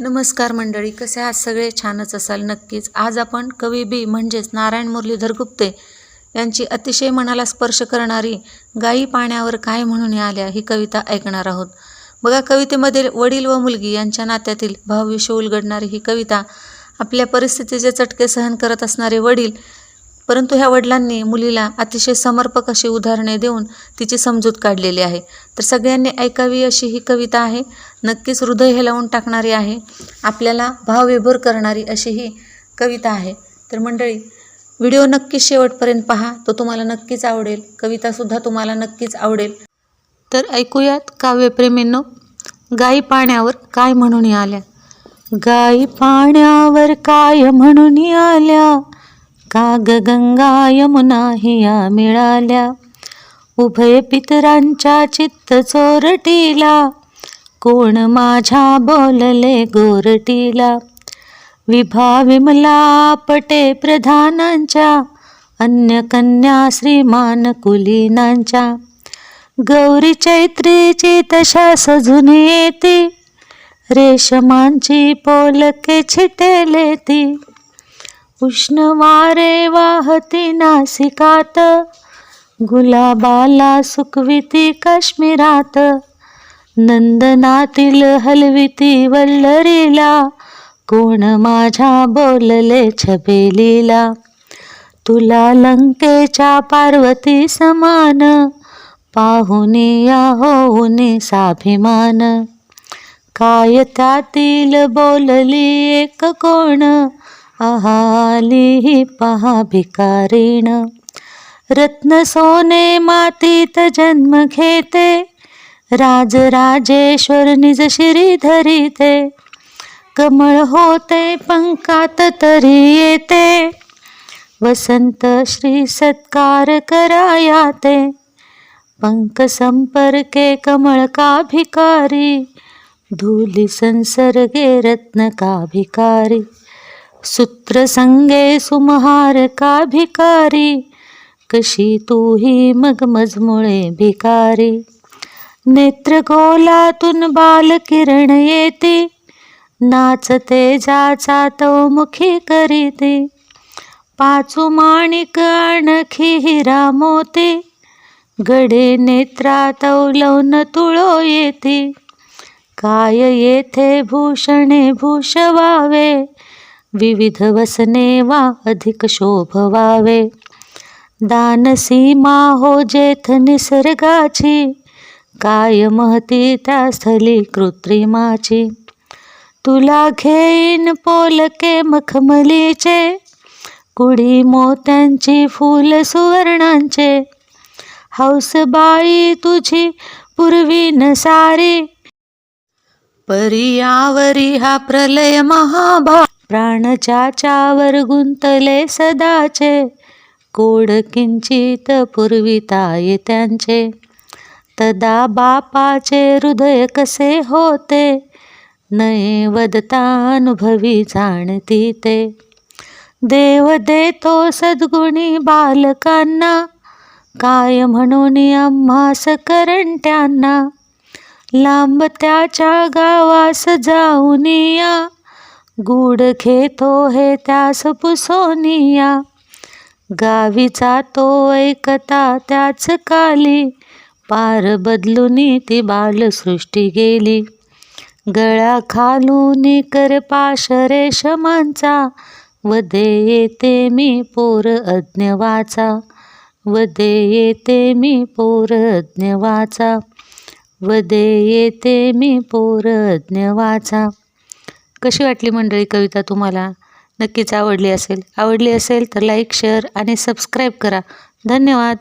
नमस्कार मंडळी कसे आहात सगळे? छानच असाल नक्कीच. आज आपण कवी बी म्हणजेच नारायण मुरलीधर गुप्ते यांची अतिशय मनाला स्पर्श करणारी गाई पाण्यावर काय म्हणून आल्या ही कविता ऐकणार आहोत. बघा कवितेमधील वडील व मुलगी यांच्या नात्यातील भावविषय उलगडणारी ही कविता आपल्या परिस्थितीचे चटके सहन करत असणारे वडील परंतु ह्या वडिलांनी मुलीला अतिशय समर्पक अशी उदाहरणे देऊन तिची समजूत काढलेली आहे. तर सगळ्यांनी ऐकावी अशी ही कविता आहे. नक्कीच हृदय हेलावून टाकणारी आहे. आपल्याला भावविभोर करणारी अशी ही कविता आहे. तर मंडळी व्हिडिओ नक्कीच शेवटपर्यंत पहा. तो तुम्हाला नक्कीच आवडेल. कवितासुद्धा तुम्हाला नक्कीच आवडेल. तर ऐकूयात काव्यप्रेमींनो गाई पाण्यावर काय म्हणून आल्या? गाई पाण्यावर काय म्हणून आल्या? काग गंगा यमुना हिया मिळाल्या. उभय पितरांच्या चित्त चोरटीला. कोण माझ्या बोलले गोरटीला? विभा विमला पटे प्रधानांच्या अन्य कन्या श्रीमान कुलीनांच्या. गौरी चैत्रीची तशा सजून येते. रेशमांची पोलके छिटेले ती उष्ण वारे वाहती नासिकात. गुलाबाला सुकविती काश्मीरात. नंदनातील हलविती वल्लरीला. कोण माझ्या बोलले छबेलीला. तुला लंकेच्या पार्वती समान. पाहुनी या होऊने साभिमान काय त्यातील बोलली एक कोण? आहाली पहा भिकारीण. रत्न सोने मातीत जन्म घेते. राजराजेश्वर निज शिरी धरिते. कमळ होते पंकात तरी येते. वसंत श्री सत्कार करायाते पंक संपर्के कमळ का भिकारी. धूली संसर्गे रत्न का भिकारी. सूत्र संगे सुमहार का भिकारी कशी तूही मग मजमुळे भिकारी. नेत्र गोलातून बाल किरण येते नाचते जाचा तो मुखी करीते. पाचू माणिक आणखी हिरा मोती गडे नेत्रात लवण तुळो येते. काय येथे भूषणे भूषवावे विविध वसने वा अधिक शोभवावे दान सीमा हो जेथ निसर्गाची काय महती त्या स्थली कृत्रिमाची. तुला घेईन पोलके मखमलीचे कुडी मोत्यांची फूल सुवर्णांचे. हौसबाई तुझी पूर्वी न सारी. परियावरी हा प्रलय महाभा प्राण ज्याच्यावर गुंतले सदाचे. कोड किंचित पुरविताय त्यांचे. तदा बापाचे हृदय कसे होते? नये वदता अनुभवी जाणती ते. देव देतो सद्गुणी बालकांना. काय म्हणून आम्हास करंट्यांना लांब त्याच्या गावास जाऊन या. गुड खेतो हे त्यास पुसोनिया. गावी जातो ऐकता त्याच काली. पार बदलून ती बालसृष्टी गेली. गळा खालून कर पाश रेशमांचा. वदे येते मी पोर अज्ञवाचा. वदे येते मी पोर अज्ञवाचा. वदे येते मी पोर अज्ञवाचा. कशी वाटली मंडळी कविता तुम्हाला? नक्कीच आवडली असेल. आवडली असेल तर लाईक शेअर आणि सबस्क्राईब करा. धन्यवाद.